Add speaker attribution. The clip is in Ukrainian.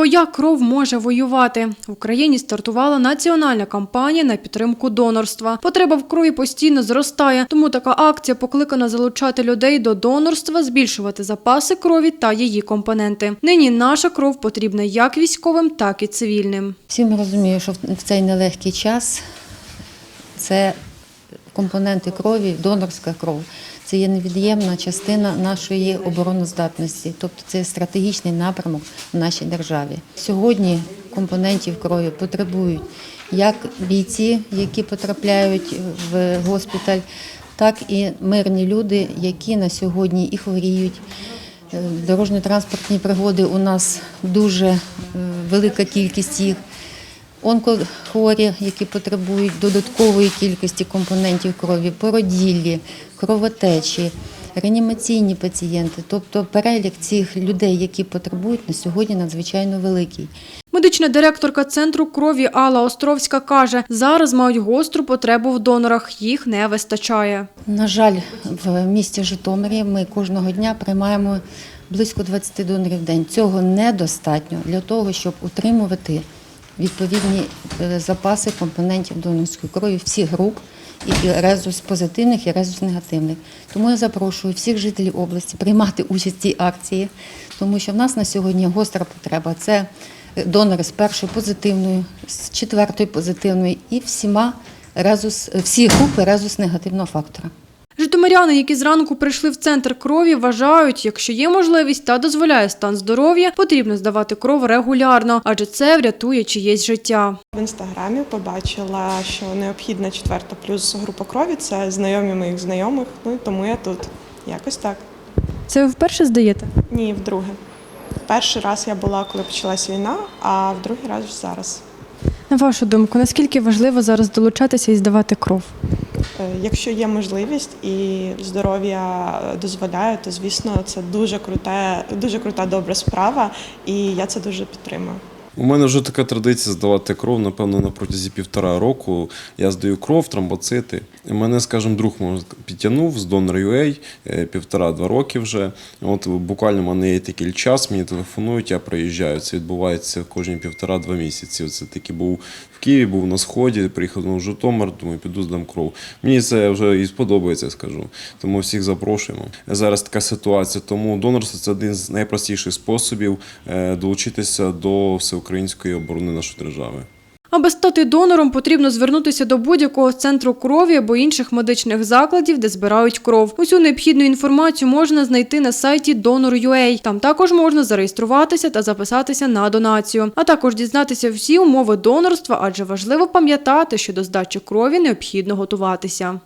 Speaker 1: Твоя кров може воювати. В Україні стартувала національна кампанія на підтримку донорства. Потреба в крові постійно зростає, тому така акція покликана залучати людей до донорства, збільшувати запаси крові та її компоненти. Нині наша кров потрібна як військовим, так і цивільним.
Speaker 2: Всі ми розуміємо, що в цей нелегкий час це компоненти крові, донорська кров. Це є невід'ємна частина нашої обороноздатності, тобто це стратегічний напрямок в нашій державі. Сьогодні компонентів крові потребують як бійці, які потрапляють в госпіталь, так і мирні люди, які на сьогодні і хворіють. Е, Дорожньо-транспортні пригоди у нас дуже е, велика кількість їх. Онкохворі, які потребують додаткової кількості компонентів крові, породіллі, кровотечі, реанімаційні пацієнти. Тобто перелік цих людей, які потребують, на сьогодні надзвичайно великий.
Speaker 1: Медична директорка центру крові Алла Островська каже, зараз мають гостру потребу в донорах, їх не вистачає.
Speaker 2: На жаль, в місті Житомирі ми кожного дня приймаємо близько 20 донорів в день. Цього недостатньо для того, щоб утримувати відповідні е, запаси компонентів донорської крові всіх груп, і резус позитивних, і резус негативних. Тому я запрошую всіх жителів області приймати участь в цій акції, тому що в нас на сьогодні гостра потреба. Це донори з першої позитивною, з четвертої позитивної і всіма резус, всі групи резус негативного фактора.
Speaker 1: Житомиряни, які зранку прийшли в центр крові, вважають, якщо є можливість та дозволяє стан здоров'я, потрібно здавати кров регулярно, адже це врятує чиєсь життя.
Speaker 3: В інстаграмі побачила, що необхідна четверта плюс група крові це знайомі моїх знайомих. Ну і тому я тут. Якось так.
Speaker 1: Це ви вперше здаєте?
Speaker 3: Ні, вдруге. Перший раз я була, коли почалась війна, а в другий раз зараз.
Speaker 1: На вашу думку, наскільки важливо зараз долучатися і здавати кров?
Speaker 3: Е, Якщо є можливість і здоров'я дозволяє, то звісно це дуже круте, дуже крута добра справа, і я це дуже підтримую.
Speaker 4: У мене вже така традиція здавати кров, напевно, на протязі півтора року. Я здаю кров, тромбоцити. І мене, скажімо, друг підтягнув з Donor.ua е, півтора-два роки вже. От буквально в мене є такий час, мені телефонують, я приїжджаю. Це відбувається кожні півтора-два місяці. Це таки був в Києві, був на сході, приїхав в Житомир, думаю, піду здам кров. Мені це вже і сподобається, скажу. Тому всіх запрошуємо. Зараз така ситуація, тому донорство це один з найпростіших способів е, долучитися до всеукраїнської оборони нашої держави.
Speaker 1: Аби стати донором, потрібно звернутися до будь-якого центру крові або інших медичних закладів, де збирають кров. Усю необхідну інформацію можна знайти на сайті Donor.ua. Там також можна зареєструватися та записатися на донацію, а також дізнатися всі умови донорства, адже важливо пам'ятати, що до здачі крові необхідно готуватися.